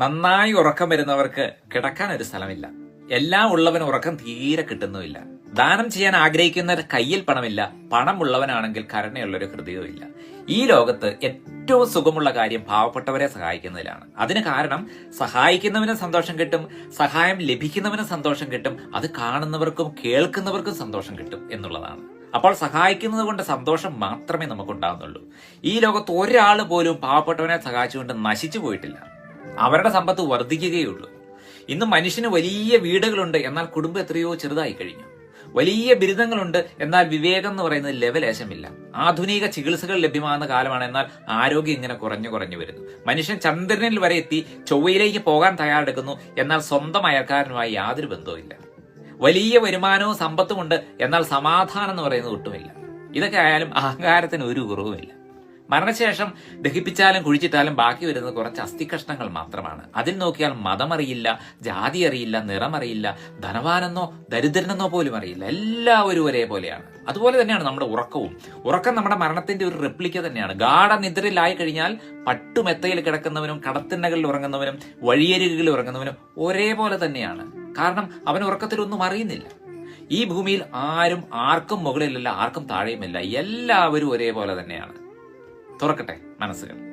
നന്നായി ഉറക്കം വരുന്നവർക്ക് കിടക്കാൻ ഒരു സ്ഥലമില്ല. എല്ലാം ഉള്ളവന് ഉറക്കം തീരെ കിട്ടുന്നുമില്ല. ദാനം ചെയ്യാൻ ആഗ്രഹിക്കുന്ന കയ്യിൽ പണമില്ല. പണമുള്ളവനാണെങ്കിൽ കരുണയുള്ളൊരു ഹൃദയവുമില്ല ഈ ലോകത്ത് ഏറ്റവും സുഖമുള്ള കാര്യം പാവപ്പെട്ടവരെ സഹായിക്കുന്നതിലാണ്. അതിന് കാരണം സഹായിക്കുന്നവനും സന്തോഷം കിട്ടും സഹായം ലഭിക്കുന്നവനും സന്തോഷം കിട്ടും അത് കാണുന്നവർക്കും കേൾക്കുന്നവർക്കും സന്തോഷം കിട്ടും എന്നുള്ളതാണ്. അപ്പോൾ സഹായിക്കുന്നത് കൊണ്ട് സന്തോഷം മാത്രമേ നമുക്കുണ്ടാകുന്നുള്ളൂ ഈ ലോകത്ത് ഒരാൾ പോലും പാവപ്പെട്ടവനെ സഹായിച്ചുകൊണ്ട് നശിച്ചു പോയിട്ടില്ല. അവരുടെ സമ്പത്ത് വർദ്ധിക്കുകയുള്ളൂ ഇന്ന് മനുഷ്യന് വലിയ വീടുകളുണ്ട് എന്നാൽ കുടുംബം എത്രയോ ചെറുതായി കഴിഞ്ഞു. വലിയ ബിരുദങ്ങളുണ്ട് എന്നാൽ വിവേകം എന്ന് പറയുന്നത് ലെവലേശമില്ല. ആധുനിക ചികിത്സകൾ ലഭ്യമാകുന്ന കാലമാണ് എന്നാൽ ആരോഗ്യം ഇങ്ങനെ കുറഞ്ഞു കുറഞ്ഞു വരുന്നു. മനുഷ്യൻ ചന്ദ്രനിൽ വരെ എത്തി ചൊവ്വയിലേക്ക് പോകാൻ തയ്യാറെടുക്കുന്നു എന്നാൽ സ്വന്തം അയൽക്കാരനുമായി യാതൊരു ബന്ധവുമില്ല. വലിയ വരുമാനവും സമ്പത്തുമുണ്ട് എന്നാൽ സമാധാനം എന്ന് പറയുന്നത് ഒട്ടുമില്ല. ഇതൊക്കെ ആയാലും അഹങ്കാരത്തിന് ഒരു കുറവുമില്ല. മരണശേഷം ദഹിപ്പിച്ചാലും കുഴിച്ചിട്ടാലും ബാക്കി വരുന്നത് കുറച്ച് അസ്ഥികഷ്ണങ്ങൾ മാത്രമാണ്. അതിൽ നോക്കിയാൽ മതമറിയില്ല ജാതി അറിയില്ല നിറമറിയില്ല ധനവാനെന്നോ ദരിദ്രനെന്നോ പോലും അറിയില്ല. എല്ലാവരും ഒരേപോലെയാണ്. അതുപോലെ തന്നെയാണ് നമ്മുടെ ഉറക്കവും. ഉറക്കം നമ്മുടെ മരണത്തിന്റെ ഒരു റെപ്ലിക്ക തന്നെയാണ്. ഗാഠനിദ്രയിലായി കഴിഞ്ഞാൽ പട്ടുമെത്തയിൽ കിടക്കുന്നവനും കടത്തിണ്ണകളിൽ ഉറങ്ങുന്നവനും വഴിയരികളിൽ ഉറങ്ങുന്നവനും ഒരേപോലെ തന്നെയാണ്. കാരണം അവൻ ഉറക്കത്തിലൊന്നും അറിയുന്നില്ല. ഈ ഭൂമിയിൽ ആരും ആർക്കും മുകളിലല്ല ആർക്കും താഴെയുമില്ല. എല്ലാവരും ഒരേപോലെ തന്നെയാണ്. തുറക്കട്ടെ മനസ്സുകൾ.